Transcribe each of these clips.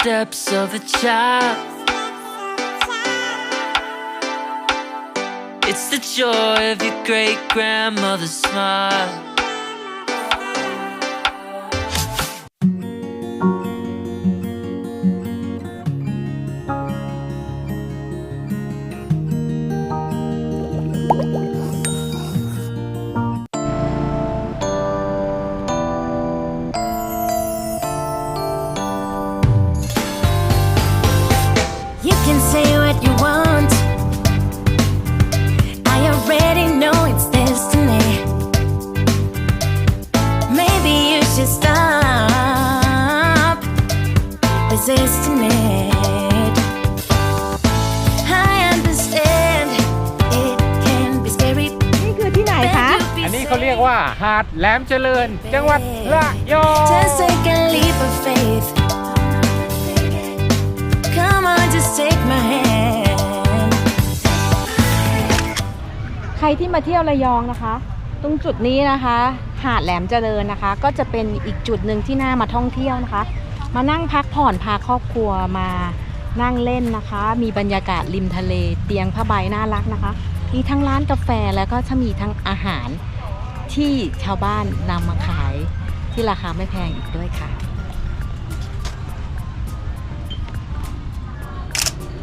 steps of a child. It's the joy of your great grandmother's smile. ก safe. ว่าหาดแหลมเจริญ จังหวัดระยอง Just take a leap of faith. Come on, just take my hand. ใครที่มาเที่ยวระยองนะคะ ตรงจุดนี้นะคะ หาดแหลมเจริญนะคะ ก็จะเป็นอีกจุดหนึ่งที่น่ามาท่องเที่ยวนะคะ มานั่งพักผ่อนพาครอบครัวมานั่งเล่นนะคะ มีบรรยากาศริมทะเล เตียงผ้าใบน่ารักนะคะ มีทั้งร้านกาแฟแล้วก็จะมีทั้งอาหาร ที่ชาวบ้านนำมาขายที่ราคาไม่แพงอีกด้วยค่ะ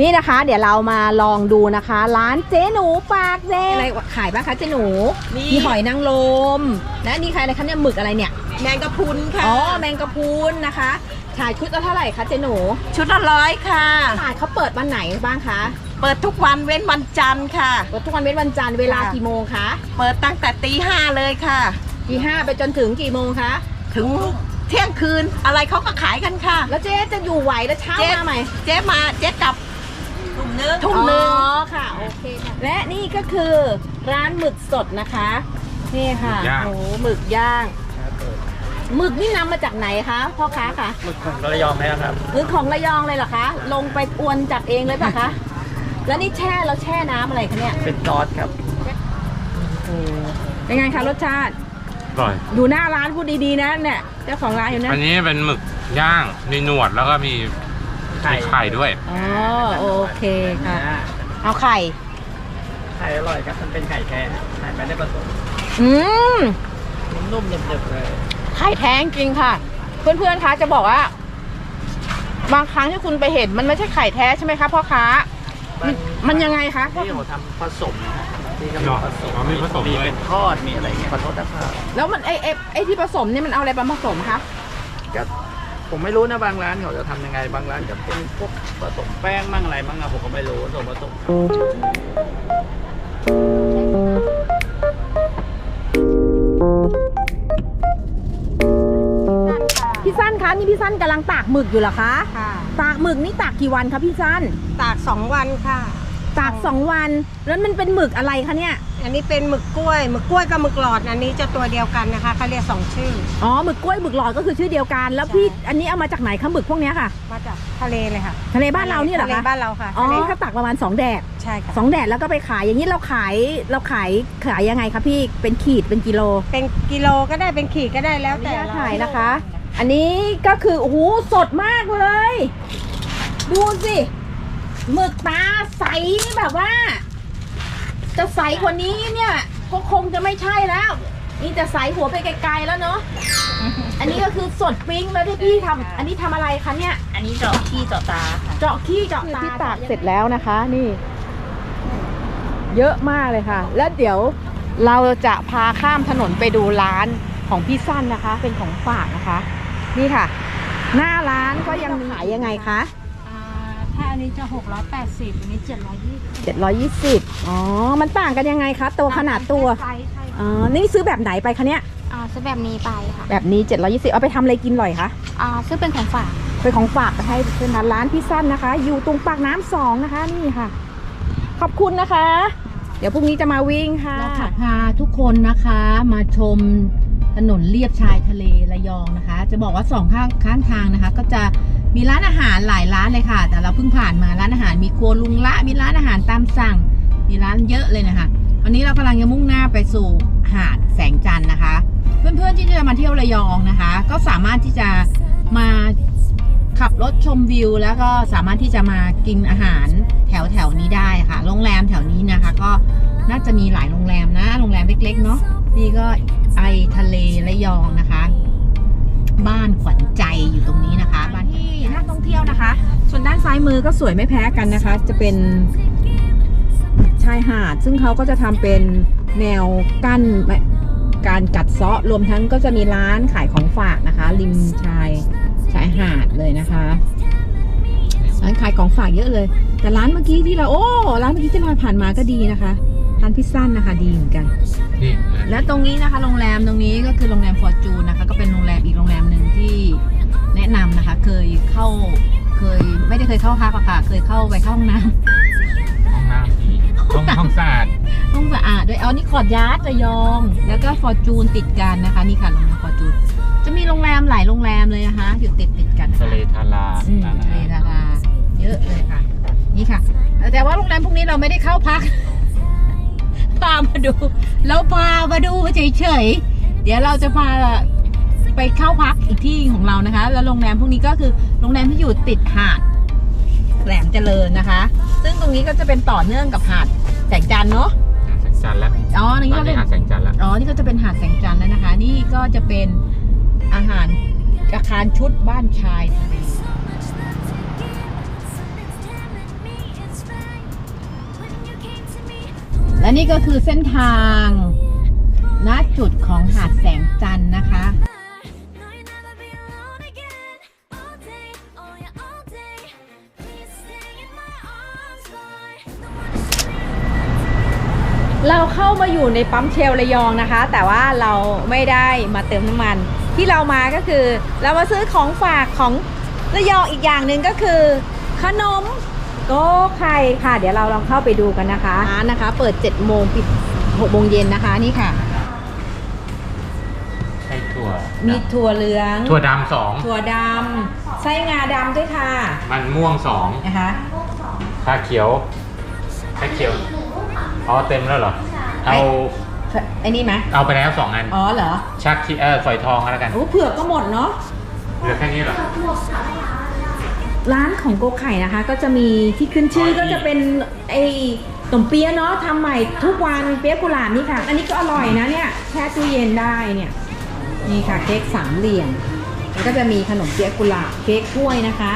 นี่นะคะเดี๋ยวเรามาลองดูนะคะ ร้านเจ๊หนูปากแดงอะไรขายบ้างคะเจ๊หนูมีหอยนางรมและนี่ใครอะไรคะเนี่ยหมึกอะไรเนี่ย แมงกะพรุนค่ะ อ๋อแมงกะพรุนนะคะขายชุดละเท่าไหร่คะเจ๊หนู ชุดละร้อยค่ะขายเขาเปิดวันไหนบ้างคะ เปิดทุกวันเว้นวันจันทร์ค่ะ เปิดทุกวันเว้นวันจันทร์เวลาค่ะ กี่โมงคะเปิดตั้งแต่ตีห้าเลยค่ะกี่ห้าไปจนถึงกี่โมงคะ ถึงเที่ยงคืนอะไรเขาก็ขายกันค่ะ แล้วเจ๊จะอยู่ไหวแล้วเช้าเจ๊ มาใหม่เจ๊มาเจ๊กลับทุ่มนึงทุ่มอ๋นึงอค่ะโอเคค่ะและนี่ก็คือร้านหมึกสดนะคะ นี่ค่ะย่าง โอ้หมึกย่างหมึกนี่นำมาจากไหนคะพ่อค้าคะหมึกของระยองไหมครับหรือของระยองเลยเหรอคะ ลงไปอวนจับเองเลยป่ะคะ แล้วนี่แช่เราแช่น้ำอะไรคะเนี่ยเป็นซอสครับเป็นไงคะรสชาติ อร่อย ดูหน้าร้านพูดดีๆนะเนี่ยเจ้าของร้านอยู่นะอันนี้เป็นหมึกย่าง มีหนวดแล้วก็มีไข่ไข่ด้วย อ๋อโอเคค่ะ เอาไข่ ไข่อร่อยครับ มันเป็นไข่แท้ไข่ไม่ได้ผสมอืม นุ่มๆเด็บๆเลยไข่แท้จริงค่ะ เพื่อนๆคะจะบอกว่า บางครั้งที่คุณไปเห็นมันไม่ใช่ไข่แท้ใช่ไหมคะพ่อค้า มันมันยังไงคะที่เขาทำผสมนะที่เขาเหรอผสมอ๋อมีผสมมีด้วย เป็นทอดมีอะไรเงี้ยขอโทษนะครับแล้วมันไอ้ไอ้ไอ้ที่ผสมเนี่ยมันเอาอะไรมาผสมคะก็ผมไม่รู้นะบางร้านเขาจะทำยังไงบางร้านจะเป็นพวกผสมแป้งมั่งอะไรมั่งอะผมก็ไม่รู้ผสมผสมพี่สั้นคะนี่พี่สั้นกำลังตากหมึกอยู่เหรอคะค่ะ ตากหมึกนี่ตากกี่วันคะพี่สั้นตากสองวันค่ะ ตากสองวัน แล้วมันเป็นหมึกอะไรคะเนี่ย อันนี้เป็นหมึกกล้วย หมึกกล้วยกับหมึกหลอด อันนี้จะตัวเดียวกันนะคะเขาเรียกสองชื่อ อ๋อ หมึกกล้วยหมึกหลอดก็คือชื่อเดียวกัน แล้วพี่ อันนี้เอามาจากไหนคะหมึกพวกเนี้ยค่ะ มาจากทะเลเลยค่ะ ทะเลบ้านเรานี่เหรอทะเลคะบ้านเราค่ะ อ๋อทะเลก็ตักประมาณสองแดด ใช่ค่ะสองแดดแล้วก็ไปขาย อย่างนี้เราขาย เราขาย ขายยังไงคะพี่ เป็นขีด เป็นกิโล เป็นกิโลก็ได้ เป็นขีดก็ได้แล้วแต่ขออนุญาตเรถ่ายนะคะ อันนี้ก็คือโอ้โหสดมากเลย ดูสิหมึกตาใสแบบว่า จะใสกว่านี้เนี่ยก็คงจะไม่ใช่แล้วนี่จะใสหัวไปไกลๆแล้วเนาะอันนี้ก็คือสดปิ้งแล้วที่พี่ทำอันนี้ทำอะไรคะเนี่ย อันนี้เจาะขี้เจาะตาค่ะเจาะขี้เจาะตา ที่ตากเสร็จแล้วนะคะ นี่ เยอะมากเลยค่ะ แล้วเดี๋ยวเราจะพาข้ามถนนไปดูร้านของพี่สั้นนะคะ เป็นของฝากนะคะ นี่ค่ะ หน้าร้านก็ยังขายยังไงคะอ่าถ้าอันนี้จะ 680อันนี้ 720 720อ๋อ มันต่างกันยังไงคะตัวขนาดตัวไซส์ใช่อ๋อนี่ซื้อแบบไหนไปคะเนี่ย อ่าซื้อแบบนี้ไปค่ะแบบนี้ 720 เอาไปทำอะไรกินอร่อยคะอ่าซื้อเป็นของฝากเป็นของฝากไปให้เพื่อนร้านพี่สั้นนะคะ อยู่ตรงปากน้ำสองนะคะนี่ค่ะ ขอบคุณนะคะ เดี๋ยวพรุ่งนี้จะมาวิ่งค่ะ เราพาทุกคนนะคะมาชม ถนนเลียบชายทะเลระยองนะคะ จะบอกว่าสองข้างข้างทางนะคะ ก็จะมีร้านอาหารหลายร้านเลยค่ะ แต่เราเพิ่งผ่านมาร้านอาหารมีครัวลุงละมีร้านอาหารตามสั่ง มีร้านเยอะเลยนะคะวันนี้เรากำลังจะมุ่งหน้าไปสู่หาดแสงจันทร์นะคะ เพื่อนๆที่จะมาเที่ยวระยองนะคะ ก็สามารถที่จะมาขับรถชมวิว แล้วก็สามารถที่จะมากินอาหารแถวแถวนี้ได้ค่ะ โรงแรมแถวนี้นะคะ ก็น่าจะมีหลายโรงแรมนะ โรงแรมเล็กๆเนาะนี่ก็ ไอทะเลระยองนะคะ บ้านขวัญใจอยู่ตรงนี้นะคะ บ้านที่น่าท่องเที่ยวนะคะ ส่วนด้านซ้ายมือก็สวยไม่แพ้กันนะคะ จะเป็นชายหาด ซึ่งเขาก็จะทำเป็นแนวกั้นการกัดเซาะรวมทั้งก็จะมีร้านขายของฝากนะคะ ริมชายชายหาดเลยนะคะร้านขายของฝากเยอะเลย แต่ร้านเมื่อกี้ที่เราโอ้ร้านเมื่อกี้ที่เราผ่านมาก็ดีนะคะร้านพิซซ่านะคะดีเหมือนกัน นี่และตรงนี้นะคะโรงแรมตรงนี้ก็คือโรงแรมฟอร์จูนนะคะ ก็เป็นโรงแรมอีกโรงแรมหนึ่งที่แนะนำนะคะ เคยเข้าเคยไม่ได้เคยเข้าพักอะค่ะเคยเข้าไปเข้าห้องน้ำห้องน้ำดีห้องห้องสะอาดห้องสะอาดด้วยเอานี่ขอดยาร์ดระยอง แล้วก็ฟอร์จูนติดกันนะคะนี่ค่ะโรงแรมฟอร์จูนจะมีโรงแรมหลายโรงแรมเลยนะคะอยู่ติดติดๆกันนะคะทะเลทาราอืมทะเลดาราเยอะเลยค่ะ นี่ค่ะ แต่ว่าโรงแรมพวกนี้เราไม่ได้เข้าพัก พามาดู เราพามาดูเฉยๆ เดี๋ยวเราจะพาไปเข้าพักอีกที่ของเรานะคะ แล้วโรงแรมพวกนี้ก็คือโรงแรมที่อยู่ติดหาดแหลมเจริญนะคะ ซึ่งตรงนี้ก็จะเป็นต่อเนื่องกับหาดแสงจันทร์เนาะหาดแสงจันทร์แล้วอ๋อนี่ตอก็นเป็นี้นหาดแสงจันทร์แล้วอ๋อนี่ก็จะเป็นหาดแสงจันทร์แล้วนะคะ นี่ก็จะเป็นอาหารอาคารชุดบ้านชายทะเล นี่ก็คือเส้นทางณจุดของหาดแสงจันทร์นะคะ เราเข้ามาอยู่ในปั๊มเชลระยองนะคะ แต่ว่าเราไม่ได้มาเติมน้ำมัน ที่เรามาก็คือ เรามาซื้อของฝากของระยองอีกอย่างหนึ่งก็คือ ขนม โก้ไข่ค่ะ เดี๋ยวเราลองเข้าไปดูกันนะคะร้านนะคะ เปิด7โมงปิด6โมงเย็นนะคะนี่ค่ะใช่ถั่วมีถั่วเหลือง ถั่วดำสองถั่วดำไส้งาดำด้วยค่ะมันม่วงสองนะคะชาเขียวชาเขียวอ๋อเต็มแล้วเหรอเอาไอ้นี่ไหมเอาไปแล้วสองอันอ๋อเหรอชักที่เออฝอยทองก็แล้วกันโอ้เผือกก็หมดเนาะเหลือแค่นี้เหรอ ร้านของโกไข่นะคะ ก็จะมีที่ขึ้นชื่ออ๋อก็จะเป็นไอ้ตมเปี๊ยะเนาะทำใหม่ทุกวันเปี๊ยะกุหลาบนี่ค่ะ อันนี้ก็อร่อยนะเนี่ยแช่ตู้เย็นได้เนี่ยนี่ค่ะเค้กสามเหลี่ยมแล้วก็จะมีขนมเปี๊ยะกุหลาบเค้กกล้วยนะคะ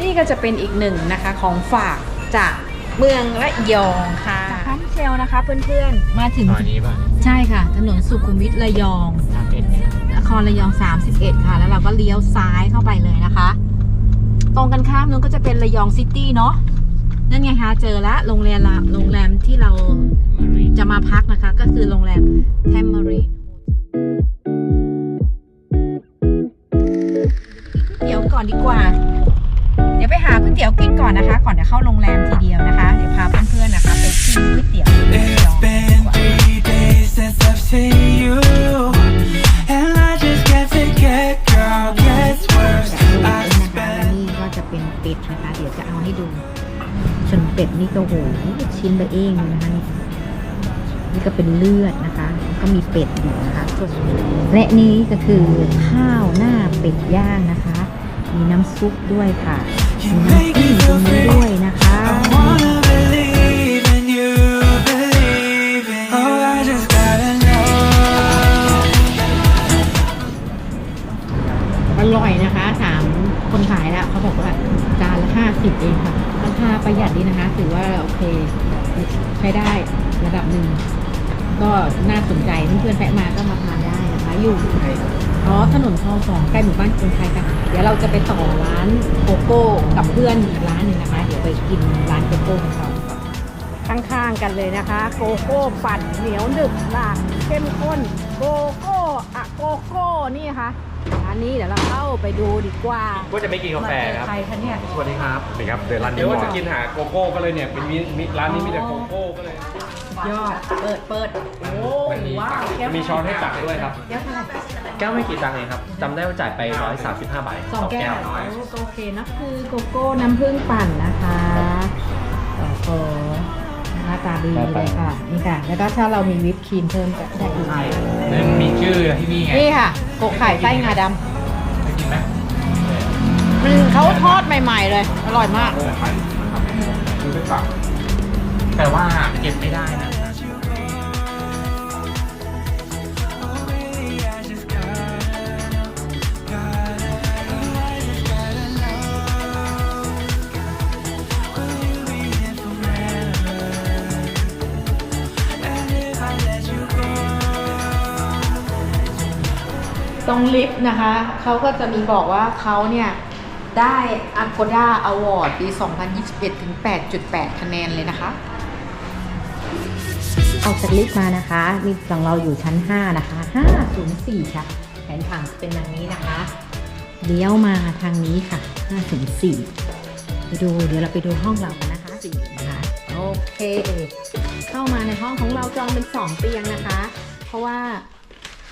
นี่ก็จะเป็นอีกหนึ่งนะคะของฝากจากเมืองระยองค่ะพันเชลนะคะเพื่อนๆมาถึงซอยนี้ป่ะใช่ค่ะ ถนนสุขุมวิทระยองสามเอ็ดเนี่ยนครระยอง 31 ค่ะ แล้วเราก็เลี้ยวซ้ายเข้าไปเลยนะคะ ตรงกันข้ามนู้นก็จะเป็นระยองซิตี้เนาะนั่นไงคะเจอแล้วโรงแรมละโรงแรมที่เรามารีจะมาพักนะคะ ก็คือโรงแรมแทมมารีนเดี๋ยวก่อนดีกว่า เดี๋ยวไปหาก๋วยเตี๋ยวกินก่อนนะคะ ก่อนจะเข้าโรงแรมทีเดียวนะคะ เดี๋ยวพาเพื่อนๆนะคะไปกินก๋วยเตี๋ยวระยองดีกว่า เป็ดนี่ก็โหชิ้นไปเองนะคะนี่นี่ก็เป็นเลือดนะคะแล้วก็มีเป็ดอยู่นะคะส่วนและนี่ก็คือข้าวหน้าเป็ดย่างนะคะ มีน้ำซุปด้วยค่ะมีน้ำจิ้มตรงนี้ด้วยนะคะ สิบเองค่ะราคาประหยัดดีนะคะ ถือว่าโอเคใช้ได้ระดับหนึ่ง ก็น่าสนใจเพื่อนๆแวะมาก็มาทานได้นะคะ อยู่อ๋อถนนคลองสองใกล้หมู่บ้านคนไทยค่ะ เดี๋ยวเราจะไปต่อร้านโกโก้กับเพื่อนอีกร้านหนึ่งนะคะ เดี๋ยวไปกินร้านโกโก้ของเขาข้างๆกันเลยนะคะ โกโก้ปั่นเหนียวหนึบหลากเข้มข้นโกโก้อะโกโก้นี่ค่ะ ร้านนี้เดี๋ยวเราเข้าไปดูดีกว่าก็จะไม่กินกาแฟครับ ใครคะเนี่ยสวัสดีครับสวัสดีครับเดินร้านเดี๋ยวว่าจะกินหาโกโก้ก็เลยเนี่ยเป็นมิมิร้านนี้มีแต่โกโก้ก็เลยยอดเปิดเปิดโอ้ว้าวแก้วมีช้อนให้ตักด้วยครับ แก้วเท่าไหร่แก้วไม่กี่ตังค์เองครับจำได้ว่าจ่ายไป 135 บาทสองต่อแก้แก้ววโอเคนะคือโกโก้น้ำผึ้งปั่นนะคะโอ้โห หน้าตาดีเลยค่ะ นี่ค่ะ แล้วก็ถ้าเรามีวิปครีมเพิ่มก็ได้อีกนั่นมีชื่อที่นี่ไงนี่ค่ะโกไข่ไส้งาดไปกินไหมำมันเขาทอดใหม่ ๆ เลย อร่อยมาก เออไข่ดูด้วยปากแต่ว่าเก็บไม่ได้นะ ตรงลิฟต์นะคะ เขาก็จะมีบอกว่าเขาเนี่ย ได้ Agoda Award ปี 2021 ถึง 8.8 คะแนนเลยนะคะออกจากลิฟต์มานะคะลิฟต์ของเราอยู่ชั้น 5 นะคะ 504 ค่ะ แผนผังเป็นอย่างนี้นะคะเลี้ยวมาทางนี้ค่ะ 504 ไปดู เดี๋ยวเราไปดูห้องเรากันนะคะ4นะคะ โอเค เข้ามาในห้องของเราจองเป็น 2 เตียงนะคะ เพราะว่า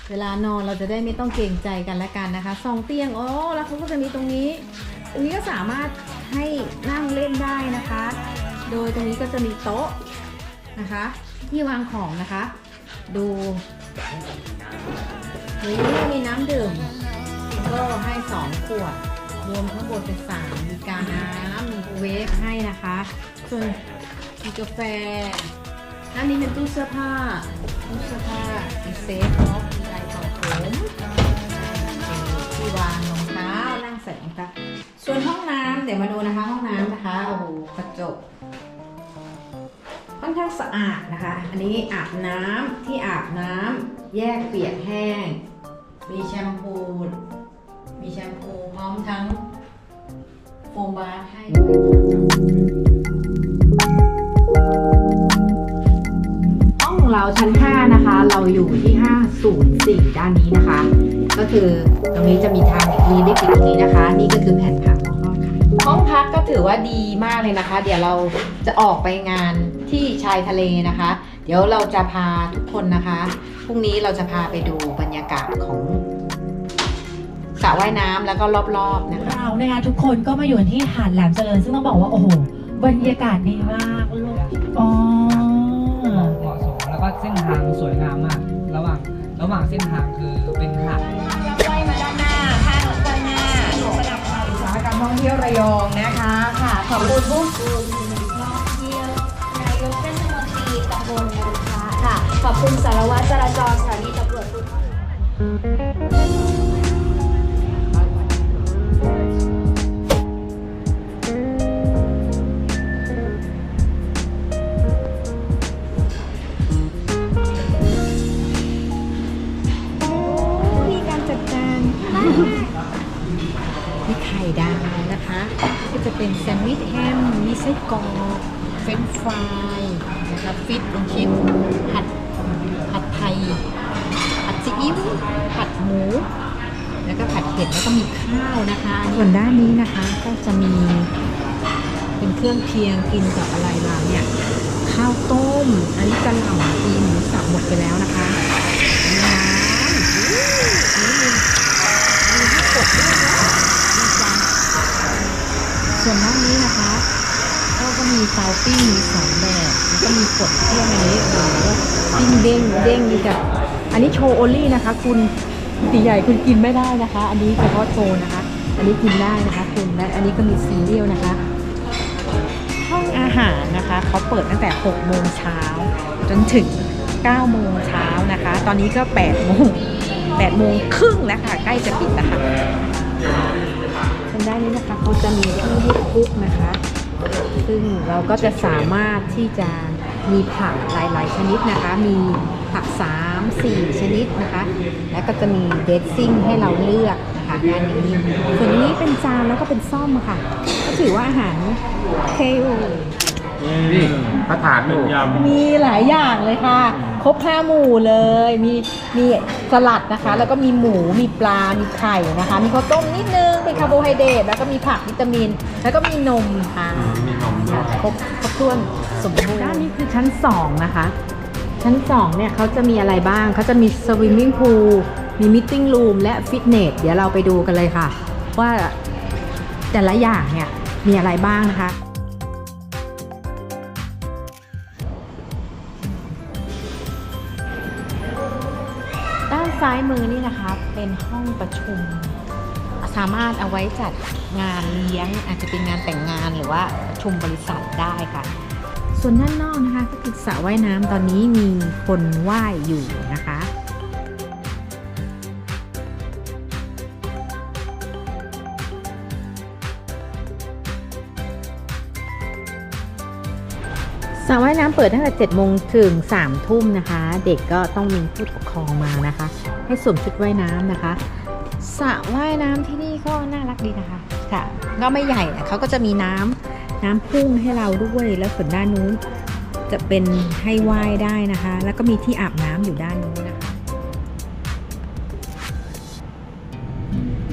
เวลานอนเราจะได้ไม่ต้องเกรงใจกันและกันนะคะสองเตียงโอ้แล้วเขาก็จะมีตรงนี้ ตรงนี้ก็สามารถให้นั่งเล่นได้นะคะ โดยตรงนี้ก็จะมีโต๊ะนะคะ ที่วางของนะคะ ดูนี่มีน้ำดื่มก็ให้สองขวด รวมทั้งหมดเป็นสามมีกาน้ำมีเวฟให้นะคะ ส่วนมีกาแฟอันนี้เป็นตู้เสื้อผ้าตู้เสื้อผ้ามีเซฟ กระจกค่อนข้างสะอาดนะคะ อันนี้อาบน้ำที่อาบน้ำแยกเปียกแห้ง มีแชมพู มีแชมพูพร้อมทั้งโฟมบาร์ให้ห้องของเราชั้น 5 นะคะ เราอยู่ที่ 504 ด้านนี้นะคะ ก็คือตรงนี้จะมีทางมีลิฟต์อยู่ตรงนี้นะคะ นี่ก็คือแผนผังของห้องค่ะห้องพัก ถือว่าดีมากเลยนะคะ เดี๋ยวเราจะออกไปงานที่ชายทะเลนะคะ เดี๋ยวเราจะพาทุกคนนะคะพรุ่งนี้เราจะพาไปดูบรรยากาศของสระว่ายน้ำแล้วก็รอบๆนะคะเรานะคะทุกคนก็มาอยู่ที่หาดแหลมเจริญ ซึ่งต้องบอกว่าโอ้โหบรรยากาศดีมากลูกอ๋อเหมาะสมแล้วก็เส้นทางสวยงามมาก ระหว่างระหว่างเส้นทางคือเป็นหาดอุตสาหกรรมท่องเที่ยวระยองนะคะค่ะ ขอบคุณผู้นายกเทศมนตรีตำบลนะคะค่ะ ขอบคุณสารวัตรจราจรสถานีตำรวจภูธรที่การจัดการมีไข่ดาวนะคะ ก็จะเป็นแซนด์วิชแฮมมีไส้กรอกเฟรนฟรายนะคะฟิตเป็นชิ้นผัดผัดไทยผัดซีอิ๊วผัดหมู แล้วก็ผัดเผ็ดแล้วก็มีข้าวนะคะส่วนด้านนี้นะคะก็จะมีเป็นเครื่องเคียงกินกับอะไรล่ะเนี่ยข้าวต้ม อันนี้กระหล่ำปีหมูสับหมดไปแล้วนะคะน้ำอันนี้มีมีให้กดด้วยนาะ ส่วนด้านนี้นะคะก็ก็มีเตาปิ้งมีสองแบบแล้วก็มีกดเครื่องอันนี้โอ้โหปิ้งเด้งเด้งนี่กับอันนี้โชว์โอลี่นะคะ คุณตีใหญ่คุณกินไม่ได้นะคะ อันนี้เฉพาะโชว์นะคะ อันนี้กินได้นะคะคุณและอันนี้ก็มีซีเรียลนะคะ ห้องอาหารนะคะเขาเปิดตั้งแต่6โมงเช้าจนถึง9โมงเช้านะคะ ตอนนี้ก็8โมง8โมงครึ่งแล้วค่ะ ใกล้จะปิดแล้วค่ะ ได้นี่นะคะเขาจะมีที่ให้คุกนะคะ ซึ่งเราก็จะสามารถที่จะมีผักหลาย ๆ ชนิดนะคะ มีผัก 3 4 ชนิดนะคะ แล้วก็จะมีเดซซิ่งให้เราเลือกนะคะด้านนี้ส่วนนี้เป็นจานแล้วก็เป็นซ่อมค่ะ ก็ถือว่าอาหารเคล นี่พระฐานหมูมีหลายอย่างเลยค่ะ ครบห้าหมู่เลย มีมีสลัดนะคะ แล้วก็มีหมู มีปลา มีไข่นะคะ มีข้าวต้มนิดนึง เป็นคาร์โบไฮเดรต แล้วก็มีผักวิตามิน แล้วก็มีนมค่ะมีนมด้วย ครบครบถ้วนสมบูรณ์ด้านนี้คือชั้น 2 นะคะ ชั้น 2 เนี่ยเขาจะมีอะไรบ้างเขาจะมีสวิมมิ่งพูลมีมิ e รูมและฟิตเนสเดี๋ยวเราไปดูกันเลยค่ะ ว่าแต่ละอย่างเนี่ย มีอะไรบ้างนะคะ ซ้ายมือนี่นะคะ เป็นห้องประชุม สามารถเอาไว้จัดงานเลี้ยง อาจจะเป็นงานแต่งงานหรือว่าประชุมบริษัทได้ค่ะ ส่วนด้านนอกนะคะก็คือสระว่ายน้ำตอนนี้มีคนว่ายอยู่นะคะ สระว่ายน้ำเปิดตั้งแต่7โมงถึง3ทุ่มนะคะ เด็กก็ต้องมีผู้ปกครองมานะคะ ให้สวมชุดว่ายน้ำนะคะสระว่ายน้ำที่นี่ก็น่ารักดีนะคะค่ะก็ไม่ใหญ่เขาก็จะมีน้ำน้ำพุ่งให้เราด้วยแล้วส่วนด้านนู้นจะเป็นให้ว่ายได้นะคะ แล้วก็มีที่อาบน้ำอยู่ด้านนู้นนะคะ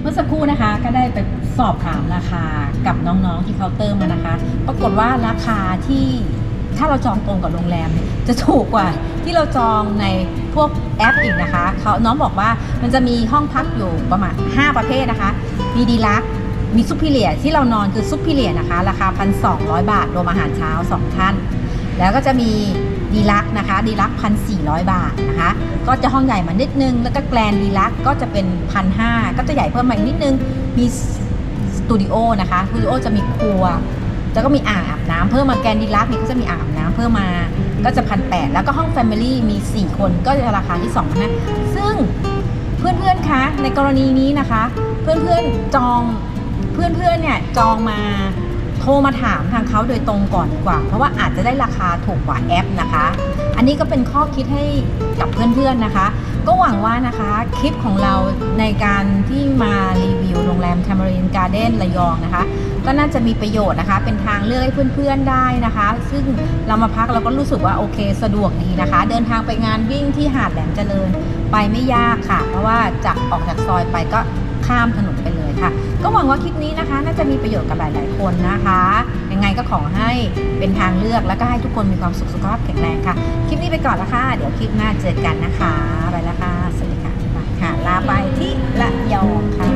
เมื่อสักครู่นะคะก็ได้ไปสอบถามราคากับน้องๆที่เคาน์เตอร์มานะคะ ปรากฏว่าราคาที่ ถ้าเราจองตรงกับโรงแรมเนี่ยจะถูกกว่าที่เราจองในพวกแอปอีกนะคะเขาน้องบอกว่ามันจะมีห้องพักอยู่ประมาณ 5 ประเภทนะคะ มีดีลักมีซุปเปอร์เลียที่เรานอนคือซุปเปอร์เลียนะคะ ราคา 1,200 บาทรวมอาหารเช้า 2 ท่าน แล้วก็จะมีดีลักนะคะดีลักพันสี่บาทนะคะ ก็จะห้องใหญ่มานิดนึง แล้วก็แกลนดีลักก็จะเป็นพันหก็จะใหญ่เพิ่มมาอีกนิดนึง มีสตูดิโอนะคะสตูดิโอจะมีครัว แล้วก็มีอ่างอาบน้ำเพิ่มมาแกนดีลักนี่ก็จะมีอ่างอาบน้ำเพิ่มมาก็จะพันแแล้วก็ห้องแฟมิลี่มี 4 คนก็จะราคาที่2นะซึ่งเพื่อนๆคะในกรณีนี้นะคะ เพื่อนๆจองเพื่อนๆเนี่ยจองมา โทรมาถามทางเขาโดยตรงก่อนดีกว่า เพราะว่าอาจจะได้ราคาถูกกว่าแอปนะคะ อันนี้ก็เป็นข้อคิดให้กับเพื่อนๆนะคะ ก็หวังว่านะคะคลิปของเราในการที่มารีวิวโรงแรม t a m a r i n Garden ระยองนะคะ ก็น่าจะมีประโยชน์นะคะ เป็นทางเลือกให้เพื่อนๆได้นะคะ ซึ่งเรามาพักเราก็รู้สึกว่าโอเคสะดวกดีนะคะ เดินทางไปงานวิ่งที่หาดแหลมเจริญไปไม่ยากค่ะ เพราะว่าจากออกจากซอยไปก็ข้ามถนน ค่ะ ก็หวังว่าคลิปนี้นะคะ น่าจะมีประโยชน์กับหลาย ๆ คนนะคะ ยังไงก็ขอให้เป็นทางเลือกแล้วก็ให้ทุกคนมีความสุขสุขภาพแข็งแรงค่ะ คลิปนี้ไปก่อนละค่ะ เดี๋ยวคลิปหน้าเจอกันนะคะ ไปละค่ะ สวัสดีค่ะค่ะ ลาไปที่ละยองค่ะ